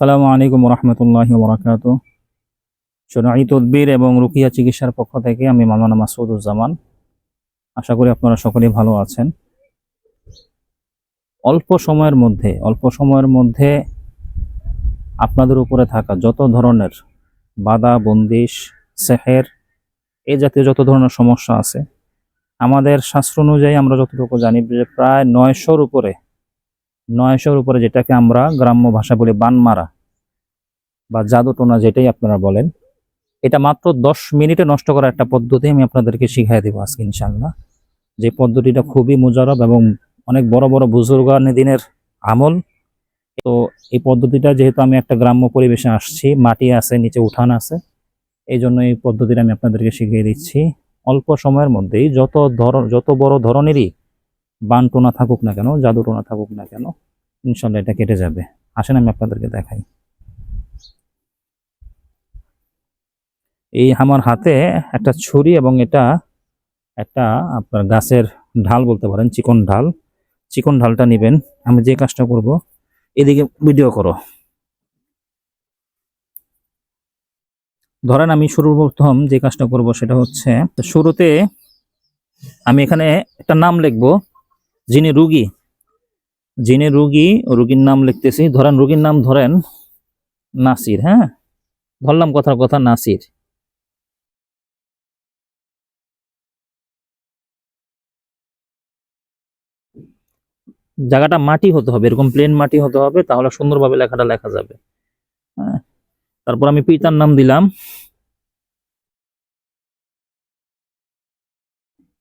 সালামু আলাইকুম রহমতুল্লাহ বরাকাত সোনাই তদবির এবং রুকিয়া চিকিৎসার পক্ষ থেকে আমি মামানা মাসুদুজ্জামান আশা করি আপনারা সকলেই ভালো আছেন। অল্প সময়ের মধ্যে, অল্প সময়ের মধ্যে আপনাদের উপরে থাকা যত ধরনের বাধা, বন্দিশ, সেহের এই জাতীয় যত ধরনের সমস্যা আছে, আমাদের শাস্ত্র অনুযায়ী আমরা যতটুকু জানি যে প্রায় নয়শোর উপরে নয়শোর উপরে যেটাকে আমরা গ্রাম্য ভাষা বলি বানমারা বা জাদুটোনা যেটাই আপনারা বলেন, এটা মাত্র দশ মিনিটে নষ্ট করার একটা পদ্ধতি আমি আপনাদেরকে শিখাই দেবো আজকে ইনশাল্লাহ যে পদ্ধতিটা খুবই মুজারব এবং অনেক বড় বড় বুজুর্গান দিনের আমল। তো এই পদ্ধতিটা যেহেতু আমি একটা গ্রাম্য পরিবেশে আসছি, মাটি আছে, নিচে উঠান আছে, এই জন্য এই পদ্ধতিটা আমি আপনাদেরকে শিখিয়ে দিচ্ছি। অল্প সময়ের মধ্যেই যত ধর, যত বড় ধরনেরই বানটোনা থাকুক না কেন, জাদুটোনা থাকুক না কেন, ইনশাল্লাহ এটা কেটে যাবে। আসেন, আমি আপনাদেরকে দেখাই। এই আমার হাতে একটা ছুরি এবং এটা একটা আপনার গাছের ঢাল বলতে পারেন, চিকন ঢাল। চিকন ঢালটা নেবেন, আমি যে কাজটা করব, এদিকে ভিডিও করো। ধরেন, আমি সর্বপ্রথম যে কাজটা করব সেটা হচ্ছে শুরুতে আমি এখানে একটা নাম লিখব যিনি রুগী যিনি রুগী, রুগীর নাম লিখতেছি, ধরেন রুগীর নাম ধরেন নাসির হ্যাঁ? ধরলাম কথার কথা নাসির। জায়গাটা মাটি হতে হবে, এরকম প্লেন মাটি হতে হবে, তাহলে সুন্দরভাবে লেখাটা লেখা যাবে। হ্যাঁ? তারপর আমি পিতার নাম দিলাম।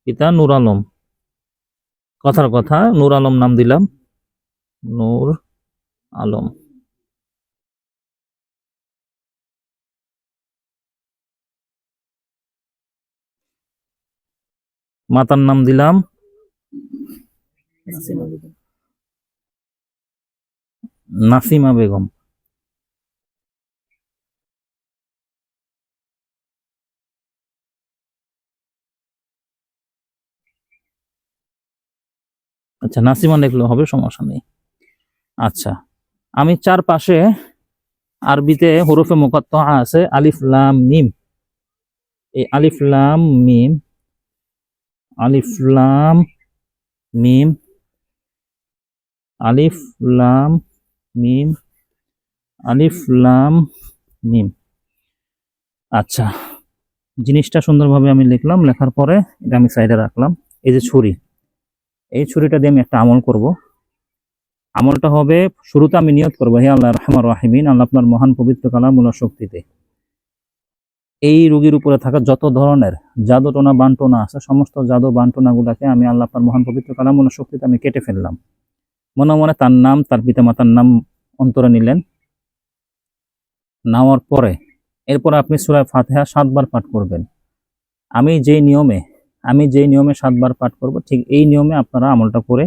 পিতা নূর আলম। কথার কথা নূর আলম নাম দিলাম। নূর আলম। মাতার নাম দিলাম। নাসিমা বেগম। আচ্ছা নাসিমা লিখলেও হবে সমস্যা নেই। আচ্ছা আমি চার পাশে আরবিতে হরফে মুকাত্ত আছে, আলিফ, লাম, মিম। এই আলিফ, লাম, মিম, আলিফ, লাম, মিম, আলিফ, লাম, মিম, আলিফ, লাম, মিম। আচ্ছা জিনিসটা সুন্দরভাবে আমি লিখলাম, লেখার পরে এটা আমি সাইডে রাখলাম। এই যে ছুরি এই ছুরিটা দিয়ে আমি একটা আমল করব। আমলটা হবে, শুরুতে আমি নিয়ত করব, হে আল্লাহ রহমান রাহিমিন, আল্লাহ আপনার মহান পবিত্র কালামুল্লাহ শক্তিতে। এই রোগীর উপরে থাকা যত ধরনের জাদু টোনা বানটোনা আছে, সমস্ত জাদু, বানটোনাগুলোকে আমি আল্লাহ আপনার মহান পবিত্র কালামুল্লাহ শক্তিতে আমি কেটে ফেললাম। মনে মনে তার নাম, তার পিতামাতার নাম অন্তরে নিলেন। নেওয়ার পরে, এরপরে আপনি সুরায় ফাতেহা সাতবার পাঠ করবেন। আমি যেই নিয়মে আমি যেই নিয়মে সাতবার পাঠ করব, ঠিক এই নিয়মে আপনারা আমলটা করে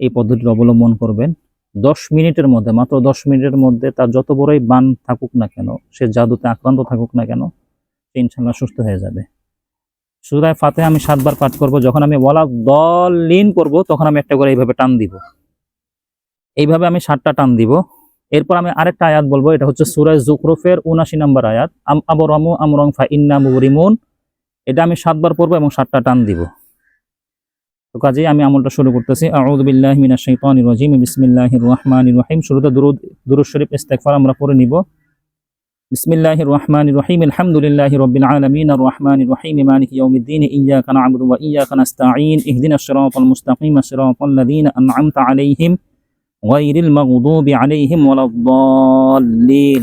এই পদ্ধতির অবলম্বন করবেন। দশ মিনিটের মধ্যে, মাত্র দশ মিনিটের মধ্যে তার যত বড়ই বান থাকুক না কেন, সে জাদুতে আক্রান্ত থাকুক না কেন, সে ইনশাল্লাহ সুস্থ হয়ে যাবে। সুরায় ফাতে আমি সাতবার পাঠ করব, যখন আমি বলা দল লিন করব, তখন আমি একটা করে এইভাবে টান দিব। এইভাবে আমি সাতটা টান দিব। এরপর আমি আরেকটা আয়াত বলব, এটা হচ্ছে সুরায় জুকরুফের উনাশি নম্বর আয়াত। আম আমরং ফা ইন্না মুরিমুন এটা আমি সাতবার পড়ব এবং সাতটা টান দিব। তো কাজেই আমি আমলটা শুরু করতেছি। আউযু বিল্লাহি মিনাশ শাইতানির রাজিম। বিসমিল্লাহির রহমানির রহিম। শুরুতে দুরুদ দুরুদ শরীফ, ইস্তেগফার আমরা পড়ে নিব। বিসমিল্লাহির রহমানির রহিম। আলহামদুলিল্লাহি রাব্বিল আলামিন। আর রহমানির রহিম। মালিকি ইয়াউমিদ্দিন। ইয়াকা না'বুদু ওয়া ইয়াকা নাস্তাঈন। ইহদিনাশ সিরাতাল মুস্তাকিম। সিরাতাল লাযীনা আন'আমতা আলাইহিম। গায়রিল মাগদুবি আলাইহিম ওয়ালাদ-দাল্লিন।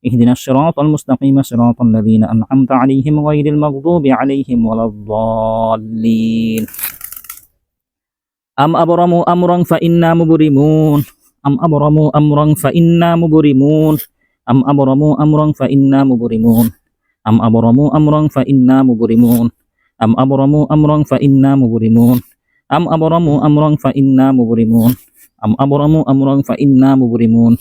اهدنا الصراط المستقيم صراط الذين أنعمت عليهم غير المغضوب عليهم ولا الضالين. أم أبرموا أمرا فإنا مبرمون؟ أم أبرموا أمرا فإنا مبرمون؟ أم أبرموا أمرا فإنا مبرمون؟ أم أبرموا أمرا فإنا مبرمون؟ أم أبرموا أمرا فإنا مبرمون؟ أم أبرموا أمرا فإنا مبرمون؟ أم أبرموا أمرا فإنا مبرمون؟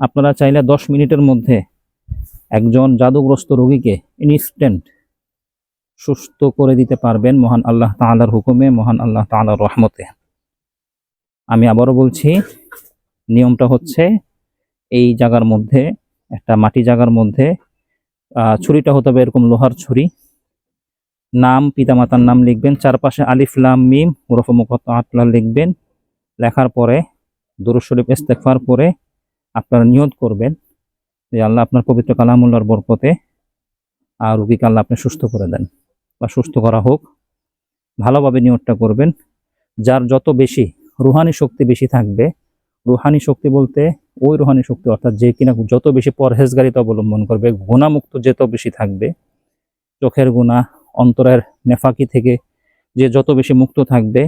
আপনারা চাইলে দশ মিনিটের মধ্যে একজন জাদুগ্রস্ত রোগীকে ইনস্ট্যান্ট সুস্থ করে দিতে পারবেন মহান আল্লাহ তাআলার হুকুমে, মহান আল্লাহ তাআলার রহমতে। আমি আবারও বলছি, নিয়মটা হচ্ছে এই জায়গার মধ্যে, একটা মাটি জায়গার মধ্যে ছুরিটা হতে হবে এরকম লোহার ছুরি। নাম, পিতামাতার নাম লিখবেন, চারপাশে আলিফ, লাম, মিম, ওরফ মুকত আটলা লিখবেন। লেখার পরে, দুরুদ শরীফ ইস্তেগফার করে আপনারা নিয়ত করবেন যে আল্লাহ আপনার পবিত্র কালামুল্লার বরকতে আর রুগীকে আল্লাহ আপনি সুস্থ করে দেন বা সুস্থ করা হোক। ভালোভাবে নিয়তটা করবেন। যার যত বেশি রুহানি শক্তি বেশি থাকবে, রুহানি শক্তি বলতে ওই রুহানি শক্তি অর্থাৎ যে কিনা যত বেশি পরহেজগারিতা অবলম্বন করবে গুণামুক্ত যত বেশি থাকবে, চোখের গুণা অন্তরের নেফাকি থেকে যে যত বেশি মুক্ত থাকবে,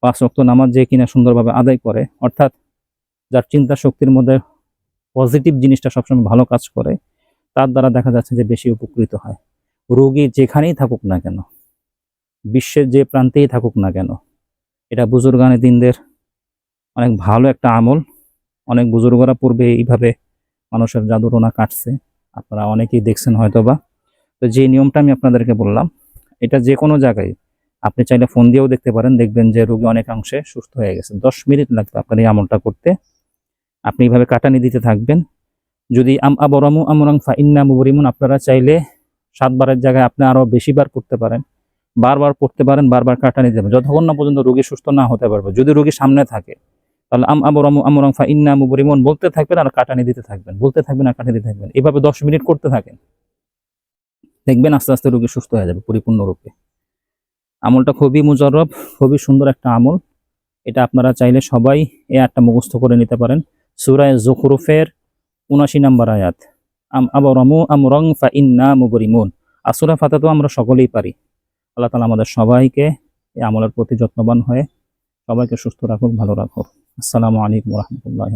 পাঁচ রক্ত নামাজ যে কিনা সুন্দরভাবে আদায় করে, অর্থাৎ যার চিন্তা শক্তির মধ্যে পজিটিভ জিনিসটা সবসময় ভালো কাজ করে, তার দ্বারা দেখা যাচ্ছে যে বেশি উপকৃত হয়। রোগী যেখানেই থাকুক না কেন, বিশ্বের যে প্রান্তেই থাকুক না কেন, এটা বুজুর্গানে দিনদের অনেক ভালো একটা আমল। অনেক বুজুর্গরা পূর্বে এইভাবে মানুষের জাদুরোনা কাটছে, আপনারা অনেকেই দেখছেন হয়তো বা তো যে নিয়মটা আমি আপনাদেরকে বললাম, এটা যে কোনো জায়গায় আপনি চাইলে ফোন দিয়েও দেখতে পারেন, দেখবেন যে রোগী অনেকাংশে সুস্থ হয়ে গেছে। দশ মিনিট লাগবে আপনার এই আমলটা করতে। আপনি এইভাবে কাটানি দিতে থাকবেন। যদি আম আবরামু আমরাং ফা ইন্না মুবরিমুন, আপনারা চাইলে সাতবারের জায়গায় আপনি আরও বেশি বার করতে পারেন। বারবার করতে পারেন, বারবার কাটানি দেবেন যতক্ষণ না পর্যন্ত রোগী সুস্থ না হতে পারবে। যদি রোগী সামনে থাকে, তাহলে আম আবরামু আমরাং ফা ইন্না মুবরিমুন বলতে থাকবেন আর কাটানি দিতে থাকবেন। বলতে থাকবেন আর কাটানি দিতে থাকবেন। এভাবে দশ মিনিট করতে থাকেন। দেখবেন আস্তে আস্তে রোগী সুস্থ হয়ে যাবে পরিপূর্ণরূপে আমলটা খুবই মুজাররব খুবই সুন্দর একটা আমল। এটা আপনারা চাইলে সবাই এ আটটা মুখস্থ করে নিতে পারেন। সুরায় জুখরুফের উনাশি নম্বর আয়াত। আম আবরামু আমরং ফা ইন্না মুবরিমুন। আসুরা ফাতা তো আমরা সকলেই পারি। আল্লাহ তালা আমাদের সবাইকে এই আমলের প্রতি যত্নবান হয়ে সবাইকে সুস্থ রাখুক, ভালো রাখুক। আসসালামু আলাইকুম রহমতুল্লাহ